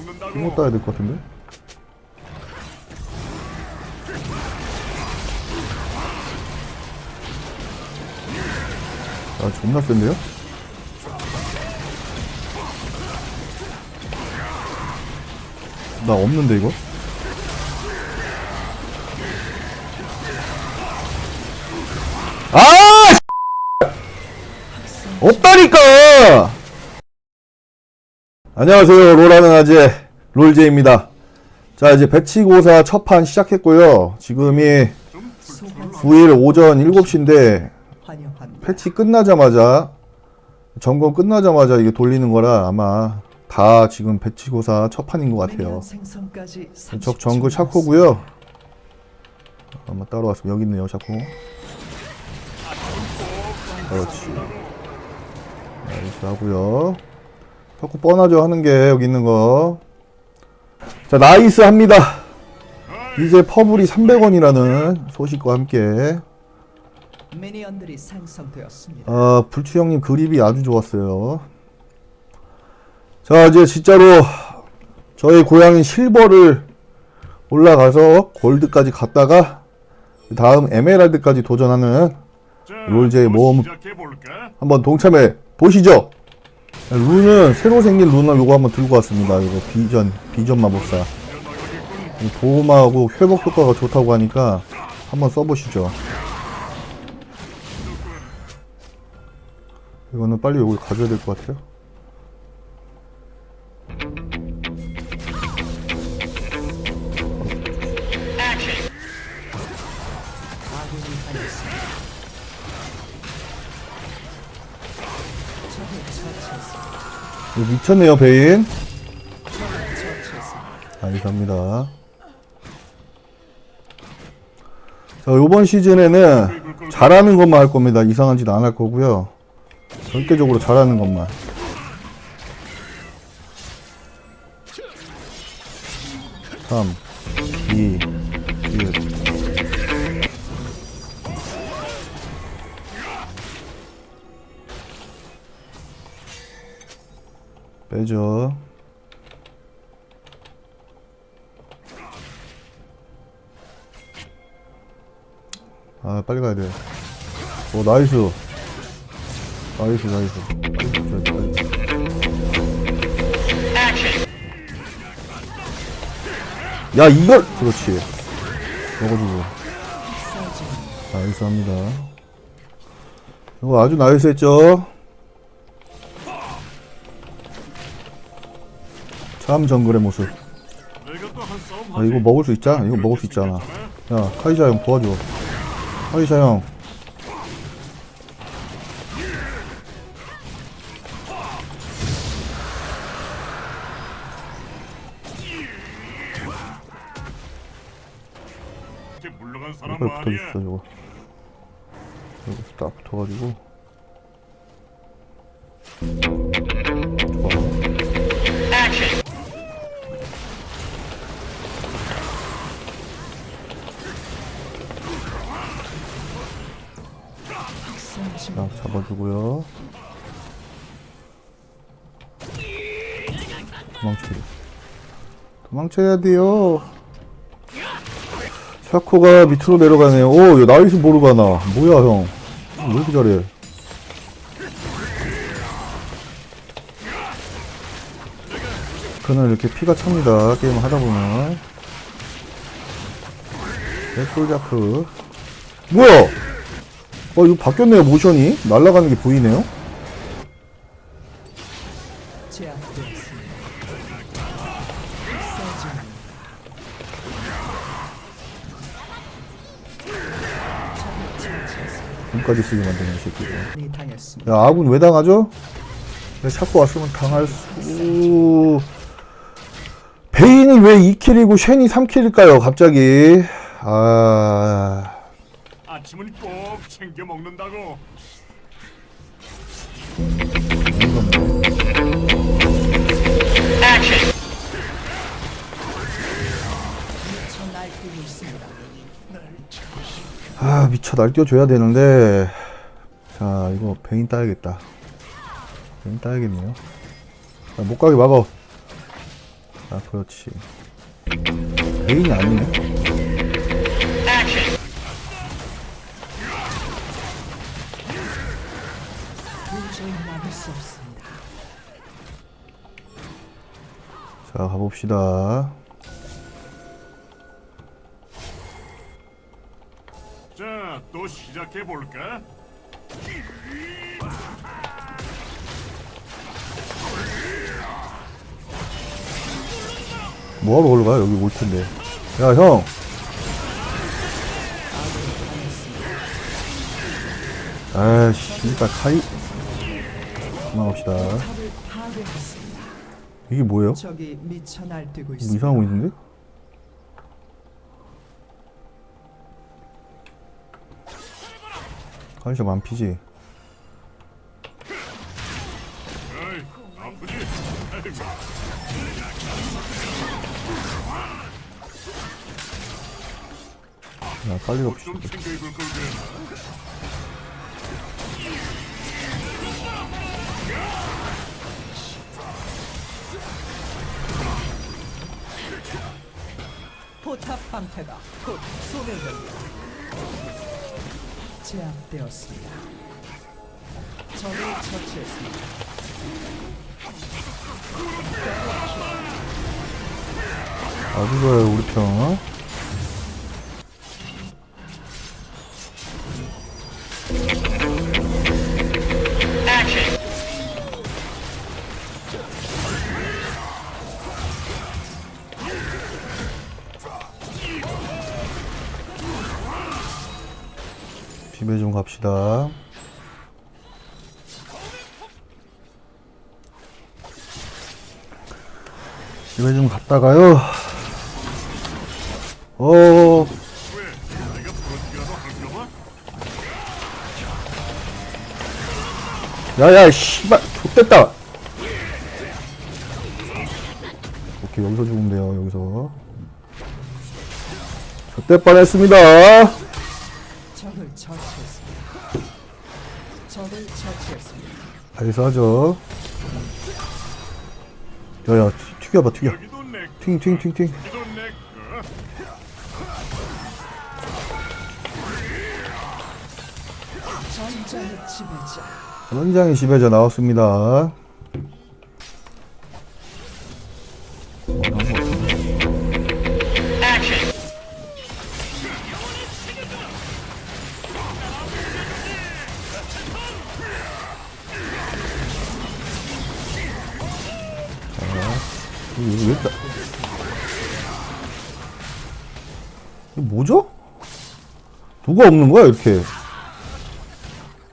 이거 따야 될 것 같은데? 아 존나 센데요? 나 없는데 이거? 아! 없다니까! 안녕하세요. 롤하는 아재 롤제입니다. 자, 이제 배치고사 첫판 시작했고요. 지금이 좀 불편해. 9일 오전 7시인데 환영합니다. 패치 끝나자마자 점검 끝나자마자 이게 돌리는 거라 아마 다 지금 배치고사 첫판인 것 같아요. 적 30초 정글 샤코고요. 아마 따로 왔으면 여기 있네요, 샤코. 그렇지. 나이스 하고요. 자꾸 뻔하죠 하는 게 여기 있는 거. 자 나이스 합니다. 이제 퍼블이 300원이라는 소식과 함께 미니언들이 생성되었습니다. 아 불추 형님 그립이 아주 좋았어요. 자 이제 진짜로 저희 고향인 실버를 올라가서 골드까지 갔다가 다음 에메랄드까지 도전하는 자, 롤제의 또 모험. 한번 동참해 보시죠. 룬은 새로 생긴 룬을 요거 한번 들고 왔습니다. 이거 비전 비전 마법사. 보호막하고 회복 효과가 좋다고 하니까 한번 써보시죠. 이거는 빨리 여기 가져야 될 것 같아요. 미쳤네요, 베인. 감사합니다. 자, 요번 시즌에는 잘하는 것만 할 겁니다. 이상한 짓 안 할 거고요. 절대적으로 잘하는 것만. 삼, 이, 빼죠. 아 빨리 가야 돼. 오 나이스. 나이스 나이스. 야 이걸 그렇지. 먹어주고. 나이스 합니다. 이거 아주 나이스 했죠. 참 정글의 모습. 아. 이거 먹을 수 있잖아. 이거 먹을 수 있잖아. 야, 카이자 형 도와줘. 카이자 형. 이걸. 붙어주시죠, 저거. 여기서 딱 붙어가지고. 자, 잡아주고요. 도망쳐야 돼. 도망쳐야 돼요. 샤코가 밑으로 내려가네요. 오, 야, 나이스 모르가나. 뭐야, 형. 왜 이렇게 잘해? 그는 이렇게 피가 찹니다. 게임 하다 보면. 백골자크. 뭐야? 어, 이거 바뀌었네요, 모션이. 날아가는 게 보이네요. 눈까지 쓰게 만드는 당했습니다. 야, 아군 왜 당하죠? 내가 자꾸 왔으면 당할 수. 베인이 왜 2킬이고 쉔이 3킬일까요, 갑자기? 아. 아침은 꼭 챙겨 먹는다고. 아, 미쳐 날뛰어줘야 되는데. 자, 이거 베인 따야겠다. 베인 따야겠네요. 자, 못 가게 막어. 아, 그렇지. 베인이 아니네. 수 없습니다. 자, 가봅시다. 자, 또 시작해 볼까? 뭐하러 가요? 여기 올 텐데. 야, 형! 아이씨, 일단 카이. 파괴했습니다. 이게 뭐예요? 적이 미쳐 날뛰고 뭐 있습니다. 이상한 거 있는데? 관심 안 피지? 에이, 아프지? 아이고, 야, 빨리 갑시다. 포탑 방패가 곧 소멸됩니다. 제압되었습니다. 적을 처치했습니다. 아주 좋아요, 우리 편. 갔다가요. 어? 야야, 씨발, 좋됐다. 오케이, 여기서 죽으면 돼요, 여기서. 좋대 뻔했습니다. 나이스 하죠. 야야, 튀- 튀겨봐, 튀겨. 여기도 내, 튕, 튕, 튕, 튕. 여기도 내 거. 전장의 지배자 나왔습니다. 뭐죠? 누가 없는 거야 이렇게?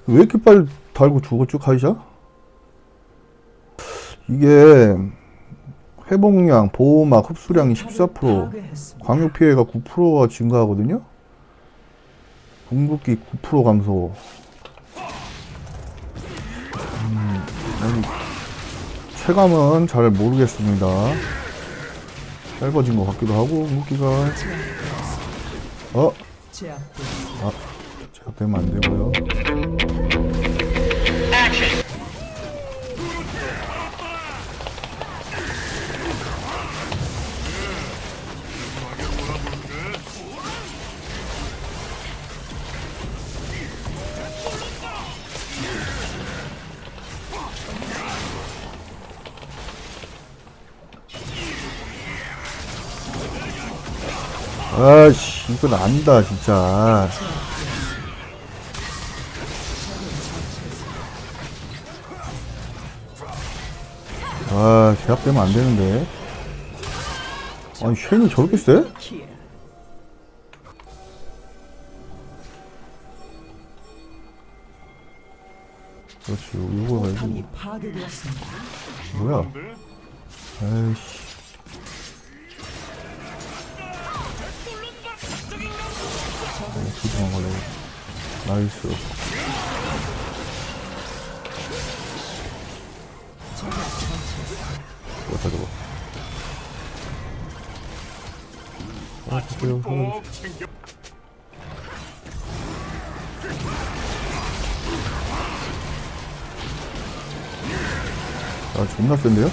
왜 이렇게 빨리 달고 죽어 쭉 하이샤? 이게 회복량, 보호막, 흡수량이 14%, 파괴했습니다. 광역 피해가 9%가 증가하거든요. 궁극기 9% 감소. 음, 체감은 잘 모르겠습니다. 짧아진 것 같기도 하고 궁극기가 어 제압되었습니다. 제압되면 안 되고요. 아씨 이건 아니다 진짜. 아 제압되면 안 되는데. 아니 쉔이 저렇게 세? 킬. 그렇지 이거 파괴되었습니다. 뭐야? 아이씨. 어, 부정한 걸로 나이스 뭐다 저거 아 그래요 형님 아 존나 센데요?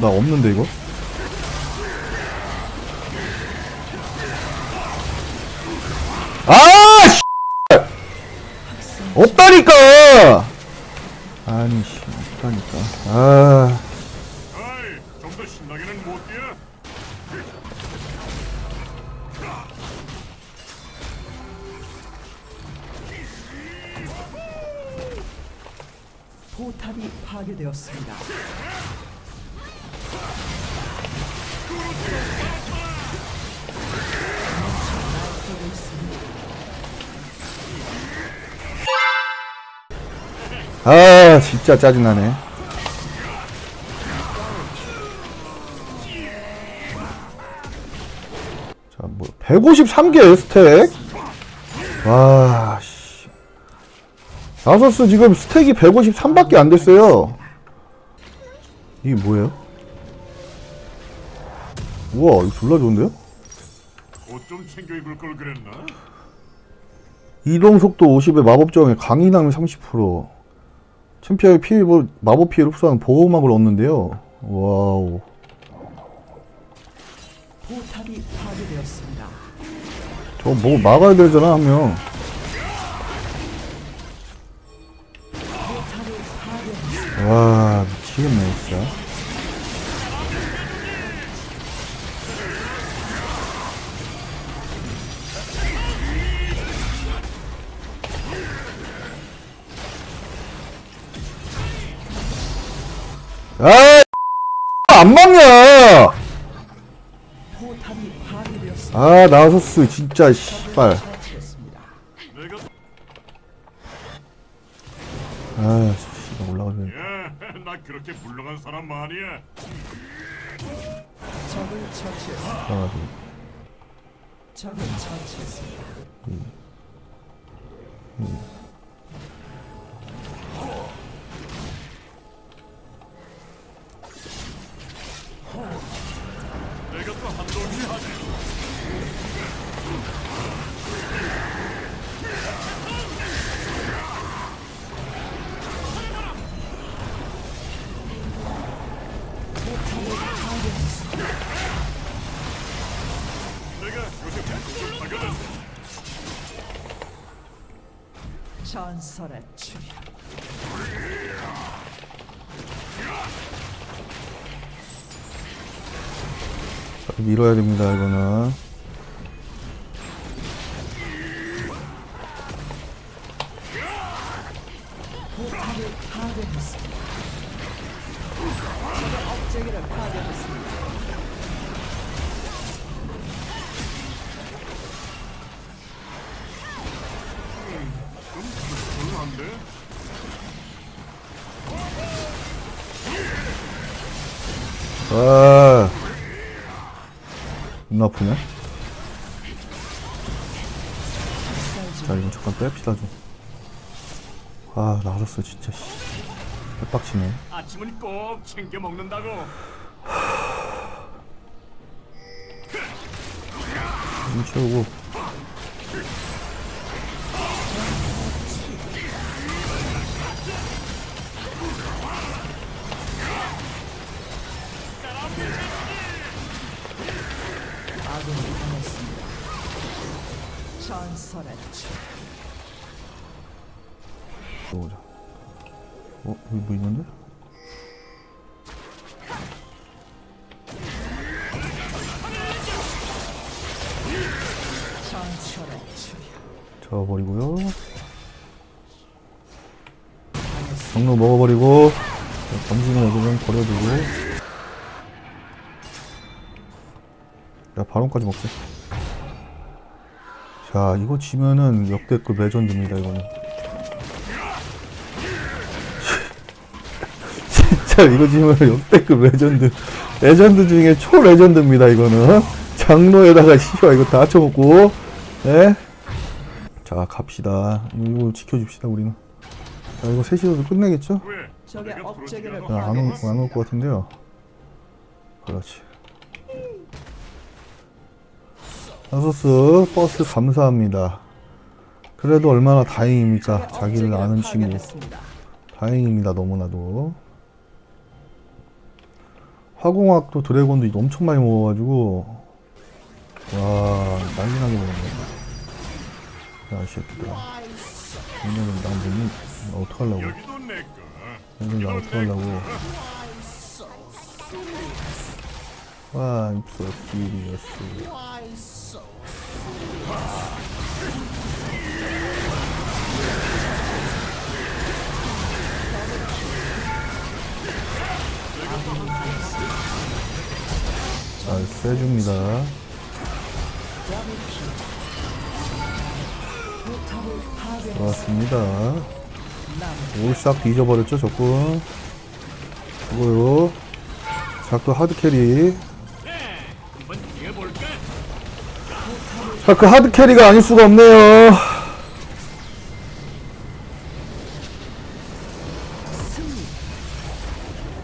나 없는데 이거? 아! 씨! 없다니까! 아니 씨 없다니까 아 아이, 좀더 신나게는 못 뛰어. 포탑이 파괴되었습니다. 아 진짜 짜증나네 자뭐 153개 스택 와 씨 나서스 지금 스택이 153밖에 안 됐어요 이게 뭐예요? 우와 이거 졸라 좋은데요? 옷좀 챙겨 입을 걸 그랬나? 이동 속도 50에 마법 저항에 강인함이 30% 챔피언의 피해 뭐 마법 피해를 흡수하는 보호막을 얻는데요. 와우. 포탑이 파괴되었습니다. 저거 뭐 막아야 되잖아 한 명. 와 미치겠네 진짜. 아, 나소스 진짜 씨발. 아, 씨발 올라가네. 야, 나 그렇게 물러간 사람 아니야. 적을 처치했습니다. 적을 처치했습니다. 내 전설의. 자, 밀어야 됩니다, 이거는. 파괴했습니다. 업체기를 파괴했습니다. 아. 눈 아프네. 자, 이거 잠깐 뺍시다, 좀. 아, 나섰어, 진짜, 씨. 빡치네. 아침은 꼭 챙겨 먹는다고. 좀 채우고. 전설의. 들어오자. 어, 여기 뭐 있는데? 전설의 출현. 잡아버리고요. 경로 먹어버리고, 자, 검증은 여기는 버려두고. 야, 바론까지 먹자. 자, 이거 지면은 역대급 레전드입니다, 이거는. 진짜 이거 지면 역대급 레전드. 레전드 중에 초 레전드입니다, 이거는. 장로에다가 씨발 이거 다 쳐먹고, 예? 자, 갑시다. 이거 지켜줍시다, 우리는. 자, 이거 셋이서도 끝내겠죠? 왜? 적의 내가 업체기를 부러지게 야, 안 올, 안올것 같은데요. 그렇지. 아소스 버스 감사합니다. 그래도 얼마나 다행입니까? 자기를 아는 친구. 다행입니다, 너무나도. 화공학도 드래곤도 엄청 많이 먹어가지고 와 난리 나게 먹었네 야이 새끼들아 얘네는 난 못, 어떡하려고. 얘네는 나 어떡하려고 와 입소 시리어스 포탑을 파괴. 좋았습니다. 오싹 뒤져버렸죠, 적군. 이거요. 자크 하드캐리. 자크 하드 캐리가 아닐 수가 없네요.